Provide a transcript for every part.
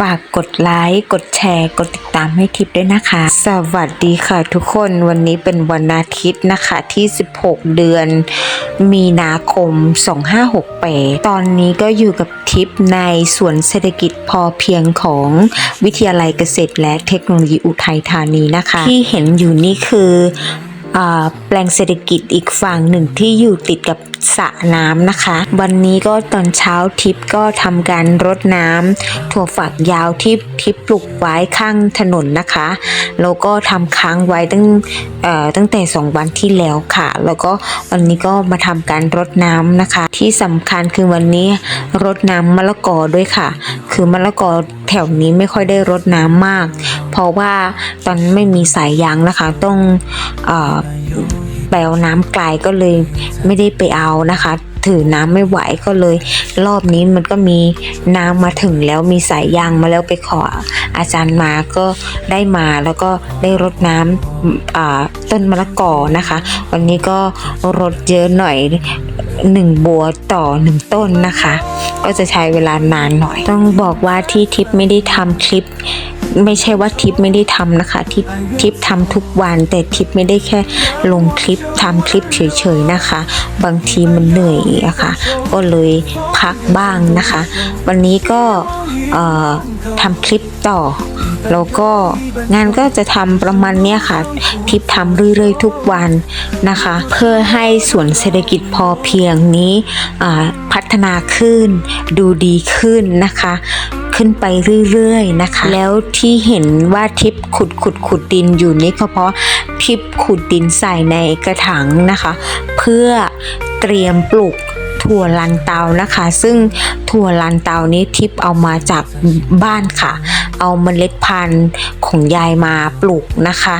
ฝากกดไลค์ กดแชร์ กดติดตามให้ทิปด้วยนะคะ สวัสดีค่ะทุกคนวันนี้เป็นวันอาทิตย์นะคะที่ 16 เดือน มีนาคม 2568 ตอนนี้ก็อยู่กับทิปในสวนเศรษฐกิจพอเพียงของวิทยาลัยเกษตรและเทคโนโลยีอุทัยธานีนะคะ ที่เห็นอยู่นี่คือ แปลงเศรษฐกิจอีกฝั่งหนึ่งที่อยู่ติดกับสระน้ำนะคะ วันนี้ก็ตอนเช้าทิปก็ทำการรดน้ำถั่วฝักยาวที่ทิปปลูกไว้ข้างถนนนะคะแล้วก็ทำค้างไว้ตั้งตั้งแต่ 2 วันที่แล้วค่ะ แล้วก็วันนี้ก็มาทำการรดน้ำนะคะ ที่สำคัญคือวันนี้รดน้ำมะละกอด้วยค่ะ คือมะละกอแถวนี้ไม่ค่อยได้รดน้ำมาก เพราะว่าตอนไม่มีสายยางนะคะ ต้องอแปลน้ำไกลก็เลยไม่ได้ไปเอานะคะ ถือน้ำไม่ไหวก็เลย รอบนี้มันก็มีน้ำมาถึงแล้วมีสายยางมาแล้วไปขออาจารย์มาก็ได้มาแล้วก็ได้รดน้ำอ่าต้นมะละกอนะคะ วันนี้ก็รดเยอะหน่อยหนึ่งบัวต่อหนึ่งต้นนะคะ ก็จะใช้เวลานานหน่อย ต้องบอกว่าที่ทิปไม่ได้ทำคลิป ไม่ใช่ว่าทิปไม่ได้ทำนะคะ ทิปทิปทำทุกวัน แต่ทิปไม่ได้แค่ลงคลิปทำคลิปเฉยๆนะคะ บางทีมันเหนื่อยอะค่ะก็เลยพักบ้างนะคะ วันนี้ก็ทำคลิปต่อแล้วก็งานก็จะทำประมาณเนี้ยค่ะ ทิปทำเรื่อยๆทุกวันนะคะ เพื่อให้สวนเศรษฐกิจพอเพียงนี้พัฒนาขึ้นดูดีขึ้นนะคะ ขึ้นไปเรื่อยๆนะคะ แล้วที่เห็นว่าทิปขุดขุดขุดดินอยู่นี่ก็เพราะทิปขุดดินใส่ในกระถางนะคะ เพื่อเตรียมปลูกถั่วลันเตานะคะ ซึ่งถั่วลันเตานี้ทิปเอามาจากบ้านค่ะ เอาเมล็ดพันธุ์ของยายมาปลูกนะคะ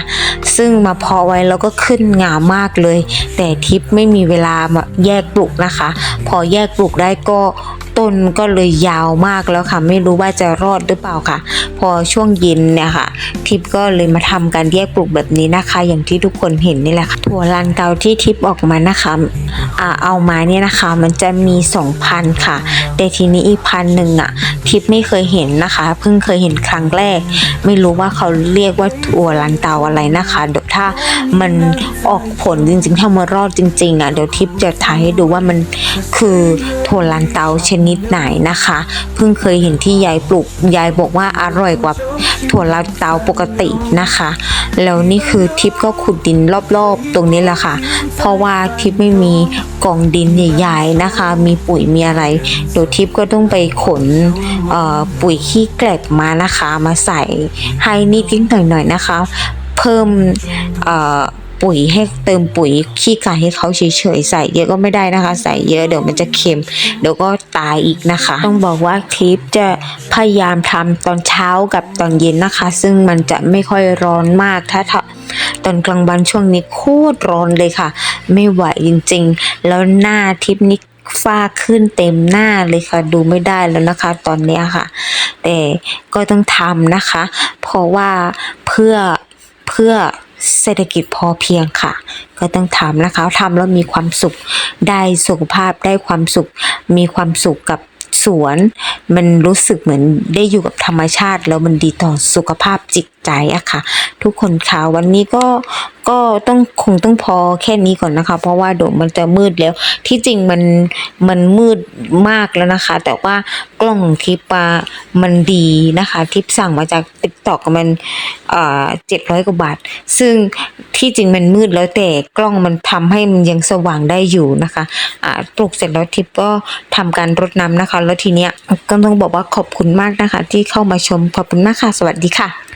ซึ่งมาเพาะไว้แล้วก็ขึ้นงามมากเลย แต่ทิปไม่มีเวลามาแยกปลูกนะคะ พอแยกปลูกได้ก็ ต้นก็เลยยาวมากแล้วค่ะ ไม่รู้ว่าจะรอดหรือเปล่าค่ะ พอช่วงเย็นเนี่ยค่ะ ทิปก็เลยมาทำการแยกปลูกแบบนี้นะคะ อย่างที่ทุกคนเห็นนี่แหละค่ะถั่วลันเตาที่ทิปออกมานะคะอ่าเอามาเนี่ยนะคะ มันจะมี2พันค่ะ แต่ทีนี้อีกพันหนึ่งอะ ทิปไม่เคยเห็นนะคะ เพิ่งเคยเห็นครั้งแรก ไม่รู้ว่าเขาเรียกว่าถั่วลันเตาอะไรนะคะเดี๋ยวถ้ามันออกผลจริงๆถ้ามันรอดจริงๆอะเดี๋ยวทิปจะถ่ายให้ดูว่ามันคือถั่วลันเตาชนิดไหนนะคะ เพิ่งเคยเห็นที่ยายปลูกยายบอกว่าอร่อยกว่าถั่วลันเตาปกตินะคะ แล้วนี่คือทิปก็ขุดดินรอบๆ ตรงนี้แหละค่ะ เพราะว่าทิปไม่มีกองดินใหญ่ๆนะคะ มีปุ๋ยมีอะไรเดี๋ยวทิปก็ต้องไปขนปุ๋ยขี้แกลบมานะคะ มาใส่ให้นิดๆหน่อยๆนะคะ เพิ่มเอ่อ ปุ๋ยให้เติมปุ๋ยขี้ไก่ให้เขาเฉยๆใส่เยอะก็ไม่ได้นะคะ ใส่เยอะเดี๋ยวมันจะเค็มเดี๋ยวก็ตายอีกนะคะ ต้องบอกว่าคลิปจะพยายามทำตอนเช้ากับตอนเย็นนะคะ ซึ่งมันจะไม่ค่อยร้อนมากถ้าตอนกลางวันช่วงนี้โคตรร้อนเลยค่ะ ไม่ไหวจริงๆ แล้วหน้าทิปนี้ฝ้าขึ้นเต็มหน้าเลยค่ะ ดูไม่ได้แล้วนะคะ ตอนนี้ค่ะ แต่ก็ต้องทำนะคะ เพราะว่าเพื่อเพื่อ เศรษฐกิจพอเพียงค่ะ ก็ต้องทำนะคะทำแล้วมีความสุข ได้สุขภาพได้ความสุข มีความสุขกับสวน มันรู้สึกเหมือนได้อยู่กับธรรมชาติ แล้วมันดีต่อสุขภาพจิต ใจอะค่ะ ทุกคนคะวันนี้ก็ก็ต้องคงต้องพอแค่นี้ก่อนนะคะ เพราะว่าเดี๋ยวมันจะมืดแล้ว ที่จริงมันมันมืดมากแล้วนะคะ แต่ว่ากล้องทิปะมันดีนะคะ ทิปสั่งมาจากติ๊กตอกมันเอ่อเจ็ดร้อยกว่าบาท ซึ่งที่จริงมันมืดแล้วแต่กล้องมันทำให้มันยังสว่างได้อยู่นะคะอ่าปลูกเสร็จแล้วทิปก็ทำการรดน้ำนะคะ แล้วทีเนี้ยก็ต้องบอกว่าขอบคุณมากนะคะ ที่เข้ามาชมขอบคุณมากค่ะ สวัสดีค่ะ